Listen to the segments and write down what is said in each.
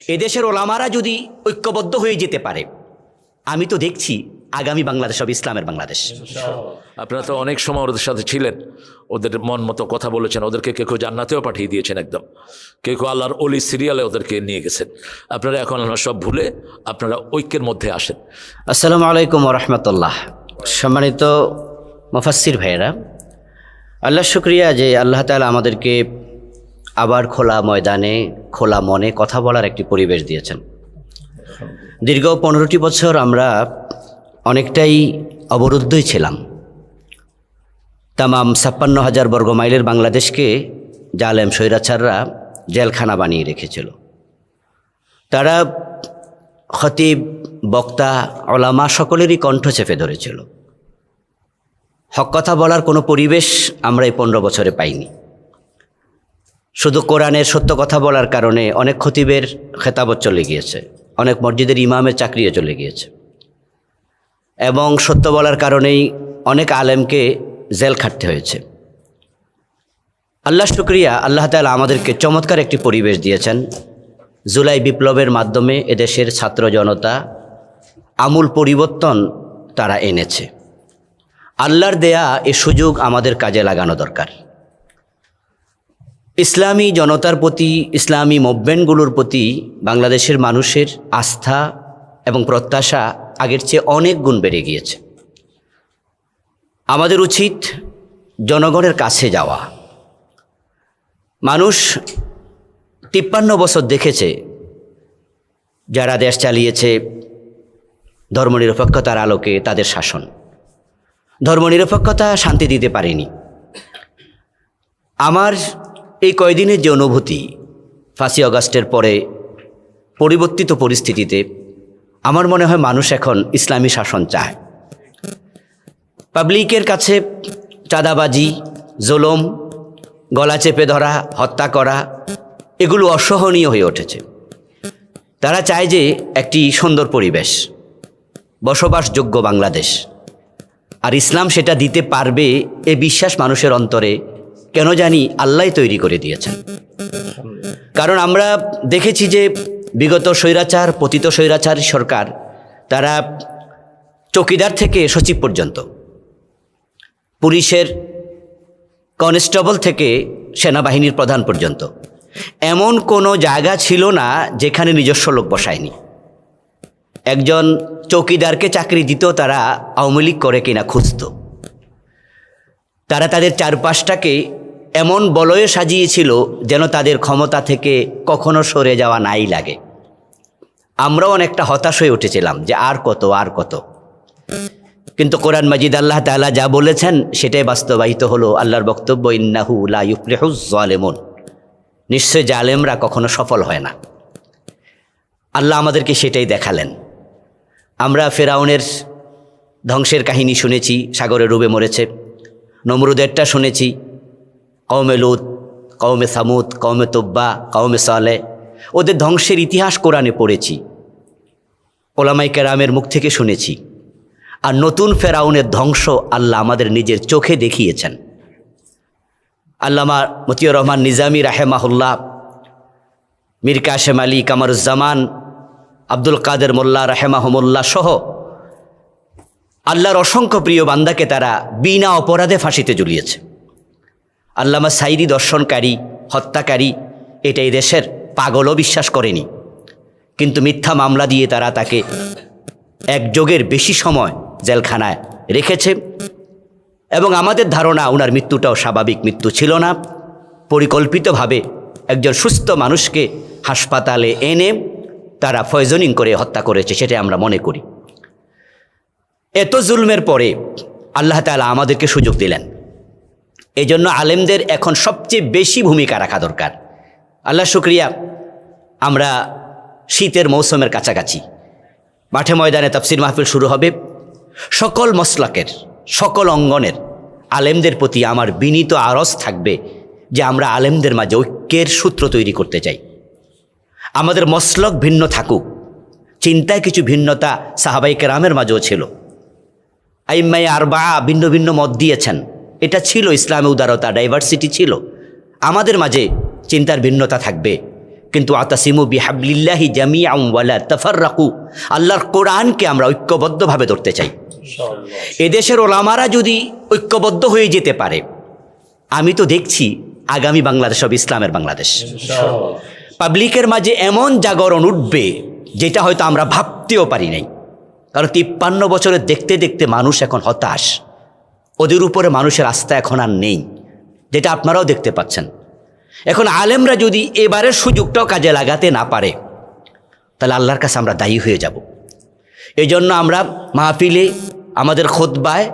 এদেশের ওলামারা যদি ঐক্যবদ্ধ হয়ে যেতে পারে আমি তো দেখছি আগামী বাংলাদেশ হবে ইসলামের বাংলাদেশ। আপনারা তো অনেক সময় ওদের সাথে ছিলেন ওদের মন মতো কথা বলেছেন ওদেরকে কেউ কেউ জান্নাতেও পাঠিয়ে দিয়েছেন একদম। কেউ কেউ আল্লাহর অলি সিরিয়ালে ওদেরকে নিয়ে গেছেন। আপনারা এখন আমরা সব ভুলে আপনারা ঐক্যের মধ্যে আসেন। আসসালামু আলাইকুম রহমতুল্লাহ। সম্মানিত মুফাসির ভাইয়েরা আল্লাহ শুক্রিয়া যে আল্লাহ তালা আমাদেরকে আবার খোলা ময়দানে, খোলা মনে কথা বলার একটি পরিবেশ দিয়েছেন। দীর্ঘ পনেরোটি বছর আমরা অনেকটাই অবরুদ্ধই ছিলাম। তামাম ছাপ্পান্ন হাজার বর্গ মাইলের বাংলাদেশকে জালেম স্বৈরাচাররা জেলখানা বানিয়ে রেখেছিল। তারা খতিব, বক্তা, ওলামা সকলেরই কণ্ঠ চেপে ধরেছিল। হক কথা বলার কোনো পরিবেশ আমরা এই পনেরো বছরে পাইনি। শুধু কোরআনের সত্য কথা বলার কারণে অনেক খতিবের খেতাবত চলে গিয়েছে, অনেক মসজিদের ইমামের চাকরিও চলে গিয়েছে। এবং সত্য বলার কারণেই অনেক আলেমকে জেল খাটতে হয়েছে। আল্লাহ শুক্রিয়া, আল্লাহ তালা আমাদেরকে চমৎকার একটি পরিবেশ দিয়েছেন। জুলাই বিপ্লবের মাধ্যমে এদেশের ছাত্র জনতা আমূল পরিবর্তন তারা এনেছে। আল্লাহর দেয়া এ সুযোগ আমাদের কাজে লাগানো দরকার। ইসলামী জনতার প্রতি, ইসলামী মুভমেন্টগুলোর প্রতি বাংলাদেশের মানুষের আস্থা এবং প্রত্যাশা আগের চেয়ে অনেক গুণ বেড়ে গিয়েছে। আমাদের উচিত জনগণের কাছে যাওয়া। মানুষ তিপ্পান্ন বছর দেখেছে যারা দেশ চালিয়েছে ধর্মনিরপেক্ষতার আলোকে তাদের শাসন। ধর্মনিরপেক্ষতা শান্তি দিতে পারেনি। আমার এই কয়দিনের যে অনুভূতি, ফাঁসি অগাস্টের পরে পরিবর্তিত পরিস্থিতিতে আমার মনে হয় মানুষ এখন ইসলামী শাসন চায়। পাবলিকের কাছে চাঁদাবাজি, জোলম, গলা চেপে ধরা, হত্যা করা, এগুলো অসহনীয় হয়ে উঠেছে। তারা চায় যে একটি সুন্দর পরিবেশ, বসবাসযোগ্য বাংলাদেশ। আর ইসলাম সেটা দিতে পারবে এ বিশ্বাস মানুষের অন্তরে কেন জানি আল্লাহ তৈরি করে দিয়েছেন। কারণ আমরা দেখেছি যে বিগত স্বৈরাচার, পতিত স্বৈরাচার সরকার, তারা চৌকিদার থেকে সচিব পর্যন্ত, পুলিশের কনস্টেবল থেকে সেনাবাহিনীর প্রধান পর্যন্ত। এমন কোনো জায়গা ছিল না যেখানে নিজস্ব লোক বসায়নি। একজন চৌকিদারকে চাকরি দিত তারা আওয়ামী লীগ করে কিনা খুঁজত। তারা তাদের চারপাশটাকে এমন বলয়ে সাজিয়েছিল যেন তাদের ক্ষমতা থেকে কখনো সরে যাওয়া নাই লাগে। আমরাও অনেকটা হতাশ হয়ে উঠেছিলাম যে আর কত আর কত। কিন্তু কোরআন মাজিদ আল্লাহ তাআলা যা বলেছেন সেটাই বাস্তবায়িত হলো আল্লাহর বক্তব্য, ইন্নাহু লা ইউফলিহু জালেমুন নিশ্চয় জালেমরা কখনো সফল হয় না। আল্লাহ আমাদেরকে সেটাই দেখালেন। আমরা ফেরাউনের ধ্বংসের কাহিনী শুনেছি সাগরে ডুবে মরেছে। নমরুদেরটা শুনেছি কৌমে লুত কৌমে সামুদ কৌমে তোব্বা কৌমে সালে। ওদের ধ্বংসের ইতিহাস কোরআনে পড়েছি। ওলামাই কেরামের মুখ থেকে শুনেছি। আর নতুন ফেরাউনের ধ্বংস আল্লাহ আমাদের নিজের চোখে দেখিয়েছেন। আল্লামা মতিউর রহমান নিজামী রাহেমাহুল্লাহ, মীর কাশেম আলী কামারুজ্জামান, আব্দুল কাদের মোল্লা রাহেমাহমুল্লাহ সহ আল্লাহর অসংখ্য প্রিয় বান্দাকে তারা বিনা অপরাধে ফাঁসিতে ঝুলিয়েছে। আল্লামা সাইদি দর্শনকারী, হত্যাকারী এটা দেশের পাগলও বিশ্বাস করেনি। কিন্তু মিথ্যা মামলা দিয়ে তারা তাকে এক যোগের বেশি সময় জেলখানায় রেখেছে এবং আমাদের ধারণা ওনার মৃত্যুটাও স্বাভাবিক মৃত্যু ছিল না। পরিকল্পিতভাবে একজন সুস্থ মানুষকে হাসপাতালে এনে তারা ফয়জনিং করে হত্যা করেছে সেটা আমরা মনে করি। এত জুলমের পরে আল্লাহ তালা আমাদেরকে সুযোগ দিলেন। এই জন্য আলেমদের এখন সবচেয়ে বেশি ভূমিকা রাখা দরকার। আল্লাহ শুক্রিয়া, আমরা শীতের মৌসুমের কাছাকাছি। মাঠে ময়দানে তাফসির মাহফিল শুরু হবে। সকল মসলাকের, সকল অঙ্গনের আলেমদের প্রতি আমার বিনীত আরস থাকবে যে আমরা আলেমদের মাঝে ঐক্যের সূত্র তৈরি করতে চাই। আমাদের মসলক ভিন্ন থাকুক, চিন্তায় কিছু ভিন্নতা সাহাবাই কেরামের মাঝেও ছিল। আইম্মাই আর বা ভিন্ন ভিন্ন মত দিয়েছেন। এটা ছিল ইসলামে উদারতা ডাইভার্সিটি ছিল। আমাদের মাঝে চিন্তার ভিন্নতা থাকবে। কিন্তু আতাসিমু বিহাবলিল্লাহি জামিয়া ওয়ালা তাফাররাকু আল্লাহর কোরআনকে আমরা ঐক্যবদ্ধভাবে ধরতে চাই। এদেশের ওলামারা যদি ঐক্যবদ্ধ হয়ে যেতে পারে আমি তো দেখছি আগামী বাংলাদেশ হবে ইসলামের বাংলাদেশ। পাবলিকের মাঝে এমন জাগরণ উঠবে যেটা হয়তো আমরা ভাবতেও পারি নাই। কারণ তিপ্পান্ন বছরে দেখতে দেখতে মানুষ এখন হতাশ। ওদের উপরে মানুষের আস্থা এখন আর নেই যেটা আপনারাও দেখতে পাচ্ছেন। এখন আলেমরা যদি এবারের সুযোগটাও কাজে লাগাতে না পারে তাহলে আল্লাহর কাছে আমরা দায়ী হয়ে যাব। এই জন্য আমরা মাহফিলে আমাদের খোদবায়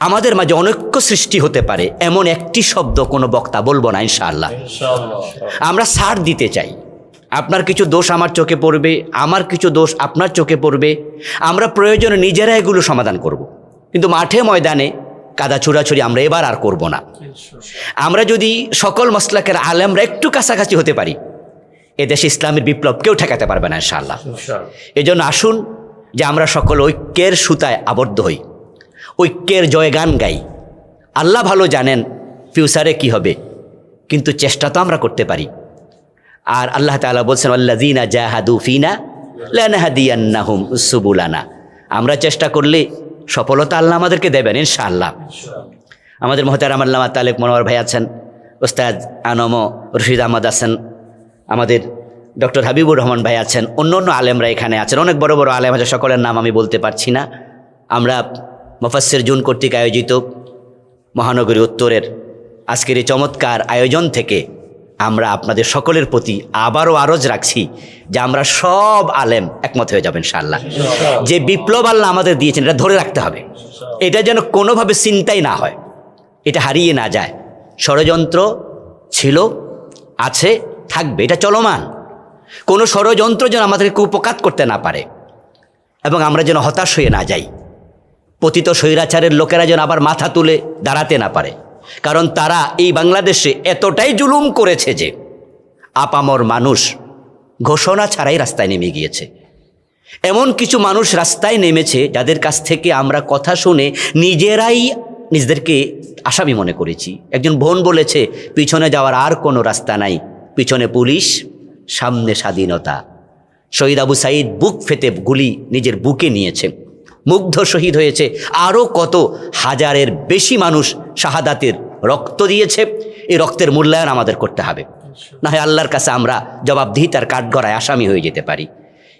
আমাদের মাঝে অনৈক্য সৃষ্টি হতে পারে এমন একটি শব্দ কোনো বক্তা বলব না ইনশাআল্লাহ। আমরা সার দিতে চাই। আপনার কিছু দোষ আমার চোখে পড়বে আমার কিছু দোষ আপনার চোখে পড়বে। আমরা প্রয়োজনে নিজেরা এগুলো সমাধান করব। কিন্তু মাঠে ময়দানে কাদা ছুড়াছুড়ি আমরা এবার আর করব না। আমরা যদি সকল মসলাকের আলেমরা একটু কাছাকাছি হতে পারি এদেশে ইসলামের বিপ্লব কেউ ঠেকাতে পারবে না ইনশাআল্লাহ। এই জন্য আসুন যে আমরা সকল ঐক্যের সুতায় আবদ্ধ হই ঐক্যের জয়গান গাই। আল্লাহ ভালো জানেন ফিউচারে কি হবে কিন্তু চেষ্টা তো আমরা করতে পারি। আর আল্লাহ তাআলা বলছেন আল্লাযীনা জাহাদু ফিনা লানাহদিয়ান্নাহুম সুবুলানা। আমরা চেষ্টা করলে সফলতা আল্লাহ আমাদেরকে দেবেন, ইনশাআল্লাহ। আমাদের মহতারাম আল্লামা তালেক মনোয়ার ভাই আছেন ওস্তাদ আনম রশিদ আহমদ আছেন, আমাদের ডক্টর হাবিবুর রহমান ভাই আছেন, অন্য অন্য আলেমরা এখানে আছেন, অনেক বড় বড় আলেম আছে, সকলের নাম আমি বলতে পারছি না। আমরা মুফাসসির জুন কর্তৃক আয়োজিত মহানগরী উত্তরের আজকের এই চমৎকার আয়োজন থেকে আমরা আপনাদের সকলের প্রতি আবারও আরজ রাখছি যে আমরা সব আলেম একমত হয়ে যাবেন ইনশাআল্লাহ। যে বিপ্লব আল্লাহ আমাদের দিয়েছেন, এটা ধরে রাখতে হবে। এটা যেন কোনোভাবে চিন্তাই না হয়। এটা হারিয়ে না যায়। ষড়যন্ত্র ছিল, আছে, থাকবে, এটা চলমান। কোনো ষড়যন্ত্র যেন আমাদেরকে উপকাত করতে না পারে এবং আমরা যেন হতাশ হয়ে না যাই। পতিত স্বৈরাচারের লোকেরা যেন আবার মাথা তুলে দাঁড়াতে না পারে। কারণ তারা এই বাংলাদেশে এতটাই জুলুম করেছে যে আপামর মানুষ ঘোষণা ছাড়াই রাস্তায় নেমে গিয়েছে। এমন কিছু মানুষ রাস্তায় নেমেছে যাদের কাছ থেকে আমরা কথা শুনে নিজেরাই নিজেদেরকে আসামি মনে করেছি। একজন বোন বলেছে, পিছনে যাওয়ার আর কোনো রাস্তা নাই। পিছনে পুলিশ, সামনে স্বাধীনতা। শহীদ আবু সাইদ বুক ফেতে গুলি নিজের বুকে নিয়েছে। মুগ্ধ শহীদ হয়েছে। আরও কত হাজারের বেশি মানুষ শাহাদাতের রক্ত দিয়েছে। এই রক্তের মূল্যায়ন আমাদের করতে হবে। না হয় আল্লাহর কাছে আমরা জবাবদিহিতার কাঠগড়ায় আসামি হয়ে যেতে পারি।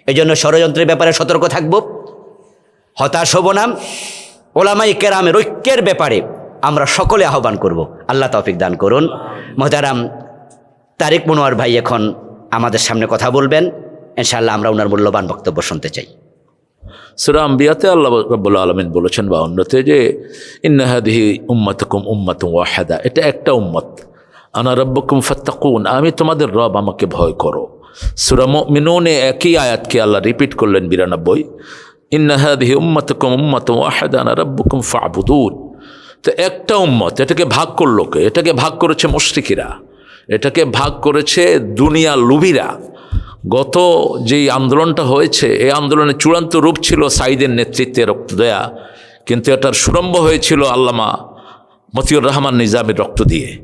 এই জন্য ষড়যন্ত্রের ব্যাপারে সতর্ক থাকব। হতাশ হব না। ওলামাই কেরামের ঐক্যের ব্যাপারে আমরা সকলে আহ্বান করব। আল্লাহ তৌফিক দান করুন। মহতারাম তারেক মনোয়ার ভাই এখন আমাদের সামনে কথা বলবেন। ইনশাআল্লাহ আমরা ওনার মূল্যবান বক্তব্য শুনতে চাই। সুরা আম্বিয়াতে আল্লাহ রব্বুল আলমিন বলেছেন বা অন্যতে যে ইন্নাহাদিহি উম্মাতকুম উম্মাতুম ওয়াহাদা। এটা একটা উম্মত। আনা রব্বকুম ফাত্তাকুন। আমি তোমাদের রব, আমাকে ভয় করো। সুরা মিনুনে একই আয়াতকে আল্লাহ রিপিট করলেন বিরানব্বই। ইন্নাহাদিহি উম্মাতকুম উম্মাতুম ওয়াহাদা। আনা রব্বকুম ফাবুদুন। তো একটা উম্মত, এটাকে ভাগ করল কে? এটাকে ভাগ করেছে মুশরিকিরা। এটাকে ভাগ করেছে দুনিয়া লুভিরা। গত যেই আন্দোলনটা হয়েছে, এই আন্দোলনের চূড়ান্ত রূপ ছিল সাইদের নেতৃত্বে রক্ত দেয়া। কিন্তু এটার সুরম্ভ হয়েছিল আল্লামা মতিউর রহমান নিজামের রক্ত দিয়ে।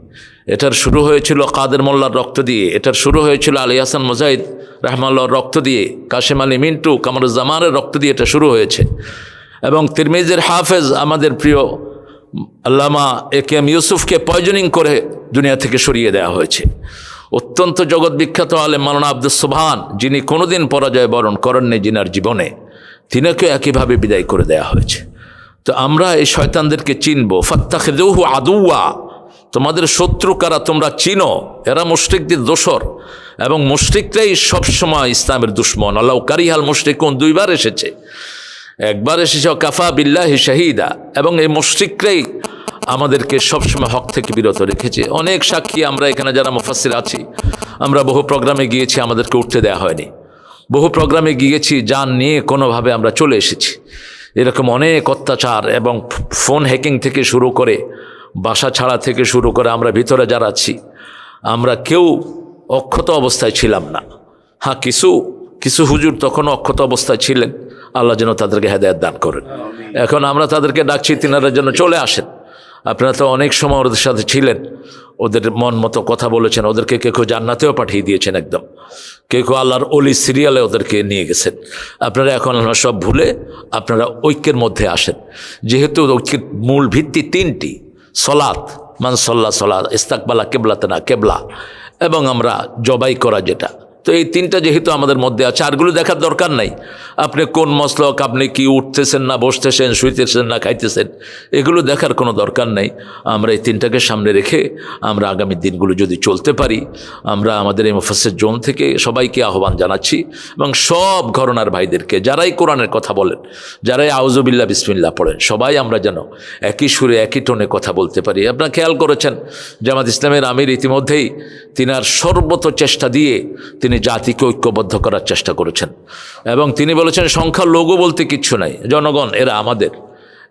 এটার শুরু হয়েছিল কাদের মোল্লার রক্ত দিয়ে। এটার শুরু হয়েছিল আলী হাসান মুজাহিদ রহমাল্লার রক্ত দিয়ে, কাশেম আলী মিন্টু কামরুজ্জামানের রক্ত দিয়ে এটা শুরু হয়েছে। এবং তিরমিজের হাফেজ আমাদের প্রিয় আল্লামা এ কে এম ইউসুফকে পয়জনিং করে দুনিয়া থেকে সরিয়ে দেওয়া হয়েছে। অত্যন্ত জগৎ বিখ্যাত আলেম মালানা আব্দুল সুবহান, যিনি কোনোদিন পরাজয় বরণ করেননি জিনার জীবনে, তিনাকে একইভাবে বিদায় করে দেওয়া হয়েছে। তো আমরা এই শয়তানদেরকে চিনব। ফাত্তাখেদৌহু আদুয়া তোমাদের শত্রু কারা তোমরা চিনো? এরা মুশরিকদের দোসর এবং মুশরিকরাই সবসময় ইসলামের দুশ্মন। আল্লাহ কারিহাল মুশরিকুন, দুইবার এসেছে। একবার এসেছে কাফা বিল্লাহি শাহিদা। এবং এই মুশরিকরাই আমাদেরকে সবসময় হক থেকে বিরত রেখেছে। অনেক সাক্ষী আমরা এখানে যারা মুফাসির আছি, আমরা বহু প্রোগ্রামে গিয়েছি, আমাদেরকে উঠতে দেওয়া হয়নি। বহু প্রোগ্রামে গিয়েছি, যান নিয়ে কোনোভাবে আমরা চলে এসেছি। এরকম অনেক অত্যাচার এবং ফোন হ্যাকিং থেকে শুরু করে, বাসা ছাড়া থেকে শুরু করে আমরা ভিতরে যারা আছি, আমরা কেউ অক্ষত অবস্থায় ছিলাম না। হ্যাঁ কিছু কিছু হুজুর তখনও অক্ষত অবস্থায় ছিলেন। আল্লাহ যেন তাদেরকে হেদায়ত দান করেন। এখন আমরা তাদেরকে ডাকছি তিনারা যেন চলে আসেন। আপনারা তো অনেক সময় ওদের সাথে ছিলেন, ওদের মন মতো কথা বলেছেন, ওদেরকে কেউ কেউ জান্নাতেও পাঠিয়ে দিয়েছেন একদম। কেউ কেউ আল্লাহর অলি সিরিয়ালে ওদেরকে নিয়ে গেছেন। আপনারা এখন আমরা সব ভুলে আপনারা ঐক্যের মধ্যে আসেন। যেহেতু ঐক্যের মূল ভিত্তি তিনটি, সলাৎ মানসল্লা সলাৎ, ইস্তাকবালা কেবলাতে না কেবলা, এবং আমরা জবাই করা যেটা। তো এই তিনটা যেহেতু আমাদের মধ্যে আছে, আরগুলো দেখার দরকার নাই। আপনি কোন মশলক আপনি কি উঠতেছেন না বসতেছেন, শুইতেছেন না খাইতেছেন, এগুলো দেখার কোনো দরকার নাই। আমরা এই তিনটাকে সামনে রেখে আমরা আগামী দিনগুলো যদি চলতে পারি, আমরা আমাদের এই মুফাসের জোন থেকে সবাইকে আহ্বান জানাচ্ছি এবং সব ঘরনার ভাইদেরকে, যারাই কোরআনের কথা বলেন, যারাই আউজবিল্লা বিসমিল্লা পড়েন, সবাই আমরা যেন একই সুরে, একই টোনে কথা বলতে পারি। আপনারা খেয়াল করেছেন, জামাত ইসলামের আমির ইতিমধ্যেই তিনার সর্বত চেষ্টা দিয়ে তিনি জাতিকে ঐক্যবদ্ধ করার চেষ্টা করেছেন। এবং তিনি বলেছেন সংখ্যা লঘু বলতে কিচ্ছু নাই। জনগণ এরা আমাদের।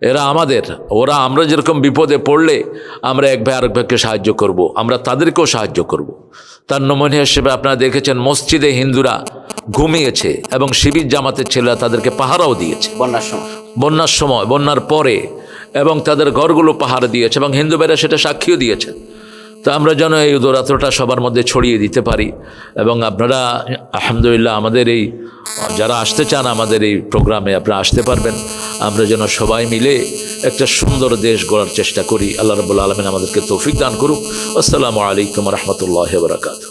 এরা আমাদের। ওরা আমরা যেরকম বিপদে পড়লে আমরা এক ভাই আরেক ভাইকে সাহায্য করব। আমরা তাদেরকেও সাহায্য করব। তার নমনীয় হিসেবে আপনারা দেখেছেন মসজিদে হিন্দুরা ঘুমিয়েছে এবং শিবির জামাতের ছেলেরা তাদেরকে পাহারাও দিয়েছে। বন্যার সময়। বন্যার সময় বন্যার পরে। এবং তাদের ঘরগুলো পাহারা দিয়েছে এবং হিন্দু ভাইরা সেটা সাক্ষীও দিয়েছে। তো আমরা যেন এই দৌরাত্রটা সবার মধ্যে ছড়িয়ে দিতে পারি এবং আপনারা, আলহামদুলিল্লাহ, আমাদের এই, যারা আসতে চান আমাদের এই প্রোগ্রামে আপনারা আসতে পারবেন। আমরা যেন সবাই মিলে একটা সুন্দর দেশ গড়ার চেষ্টা করি। আল্লাহ রবুল্লা আলমিন আমাদেরকে তৌফিক দান করুক। আসসালামু আলাইকুম রহমতুল্লাহ বরাকাতু